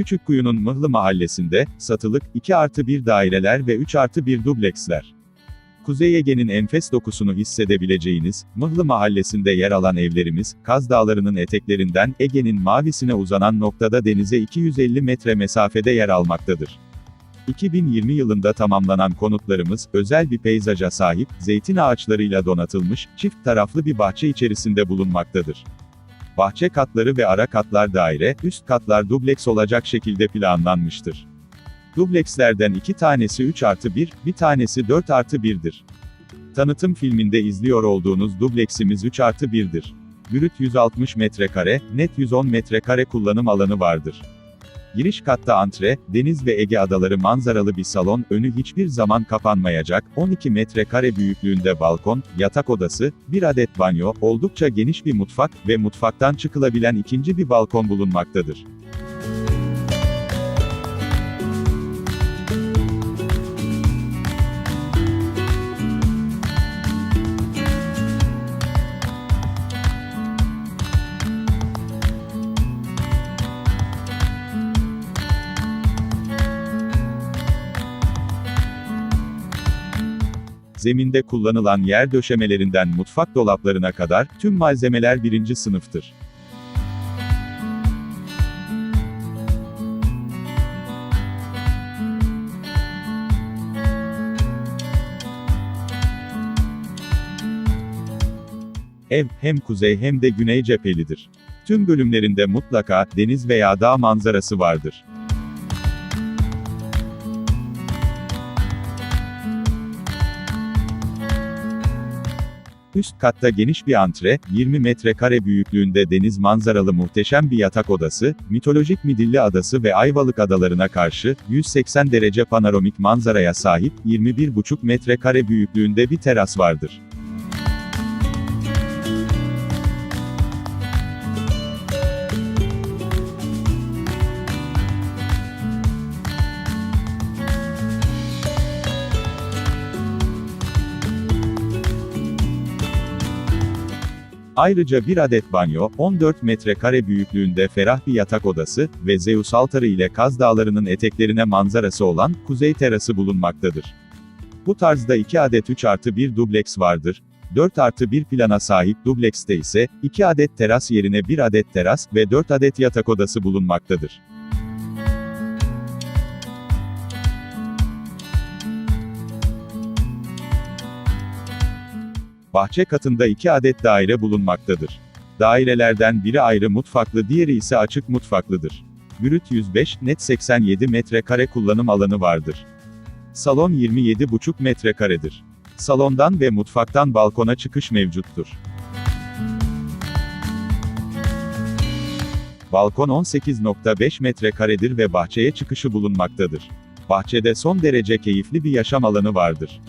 Küçükkuyu'nun Mıhlı mahallesinde, satılık, 2 artı 1 daireler ve 3 artı 1 dubleksler. Kuzey Ege'nin enfes dokusunu hissedebileceğiniz, Mıhlı mahallesinde yer alan evlerimiz, Kaz Dağları'nın eteklerinden Ege'nin mavisine uzanan noktada denize 250 metre mesafede yer almaktadır. 2020 yılında tamamlanan konutlarımız, özel bir peyzaja sahip, zeytin ağaçlarıyla donatılmış, çift taraflı bir bahçe içerisinde bulunmaktadır. Bahçe katları ve ara katlar daire, üst katlar dubleks olacak şekilde planlanmıştır. Dublekslerden iki tanesi 3 artı 1, bir tanesi 4 artı 1'dir. Tanıtım filminde izliyor olduğunuz dubleksimiz 3 artı 1'dir. Brüt 160 metrekare, net 110 metrekare kullanım alanı vardır. Giriş katta antre, deniz ve Ege adaları manzaralı bir salon, önü hiçbir zaman kapanmayacak, 12 metrekare büyüklüğünde balkon, yatak odası, bir adet banyo, oldukça geniş bir mutfak ve mutfaktan çıkılabilen ikinci bir balkon bulunmaktadır. Zeminde kullanılan yer döşemelerinden mutfak dolaplarına kadar, tüm malzemeler birinci sınıftır. Ev, hem kuzey hem de güney cephelidir. Tüm bölümlerinde mutlaka, deniz veya dağ manzarası vardır. Üst katta geniş bir antre, 20 metrekare büyüklüğünde deniz manzaralı muhteşem bir yatak odası, mitolojik Midilli Adası ve Ayvalık adalarına karşı, 180 derece panoramik manzaraya sahip, 21,5 metrekare büyüklüğünde bir teras vardır. Ayrıca bir adet banyo, 14 metrekare büyüklüğünde ferah bir yatak odası ve Zeus altarı ile Kaz Dağları'nın eteklerine manzarası olan kuzey terası bulunmaktadır. Bu tarzda 2 adet 3 artı 1 dubleks vardır. 4 artı 1 plana sahip dublekste ise, 2 adet teras yerine 1 adet teras ve 4 adet yatak odası bulunmaktadır. Bahçe katında 2 adet daire bulunmaktadır. Dairelerden biri ayrı mutfaklı diğeri ise açık mutfaklıdır. Brüt 105, net 87 metrekare kullanım alanı vardır. Salon 27,5 metrekaredir. Salondan ve mutfaktan balkona çıkış mevcuttur. Balkon 18.5 metrekaredir ve bahçeye çıkışı bulunmaktadır. Bahçede son derece keyifli bir yaşam alanı vardır.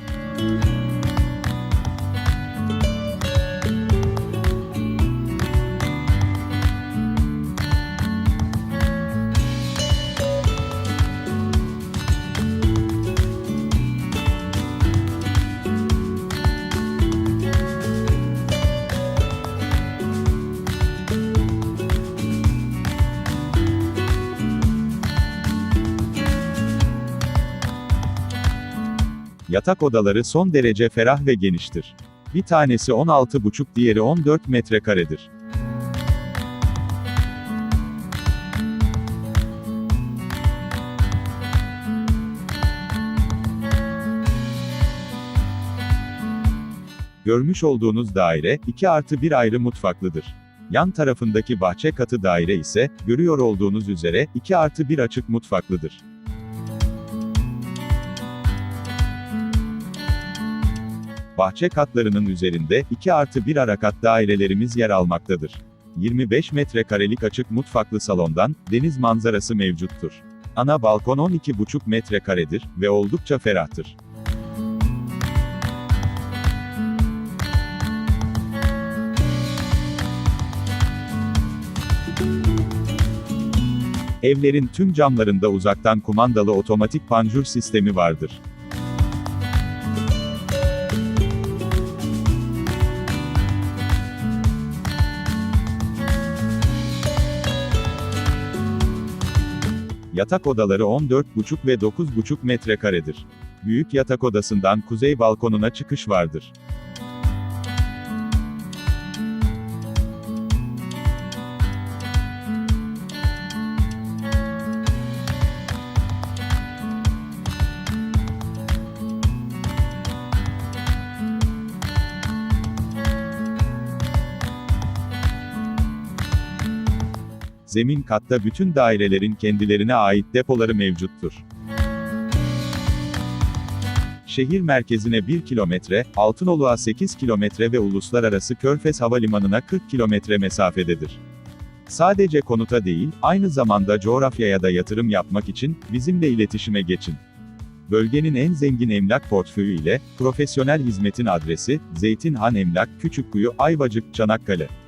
Yatak odaları son derece ferah ve geniştir. Bir tanesi 16,5 diğeri 14 metrekaredir. Görmüş olduğunuz daire, 2 artı 1 ayrı mutfaklıdır. Yan tarafındaki bahçe katı daire ise, görüyor olduğunuz üzere, 2 artı 1 açık mutfaklıdır. Bahçe katlarının üzerinde, 2 artı 1 arakat dairelerimiz yer almaktadır. 25 metrekarelik açık mutfaklı salondan, deniz manzarası mevcuttur. Ana balkon 12,5 metrekaredir ve oldukça ferahtır. Evlerin tüm camlarında uzaktan kumandalı otomatik panjur sistemi vardır. Yatak odaları 14,5 ve 9,5 metrekaredir. Büyük yatak odasından kuzey balkonuna çıkış vardır. Zemin katta bütün dairelerin kendilerine ait depoları mevcuttur. Şehir merkezine 1 kilometre, Altınoluk'a 8 kilometre ve uluslararası Körfez Havalimanı'na 40 kilometre mesafededir. Sadece konuta değil, aynı zamanda coğrafyaya da yatırım yapmak için, bizimle iletişime geçin. Bölgenin en zengin emlak portföyü ile, profesyonel hizmetin adresi, Zeytinhan Emlak, Küçükkuyu, Ayvacık, Çanakkale.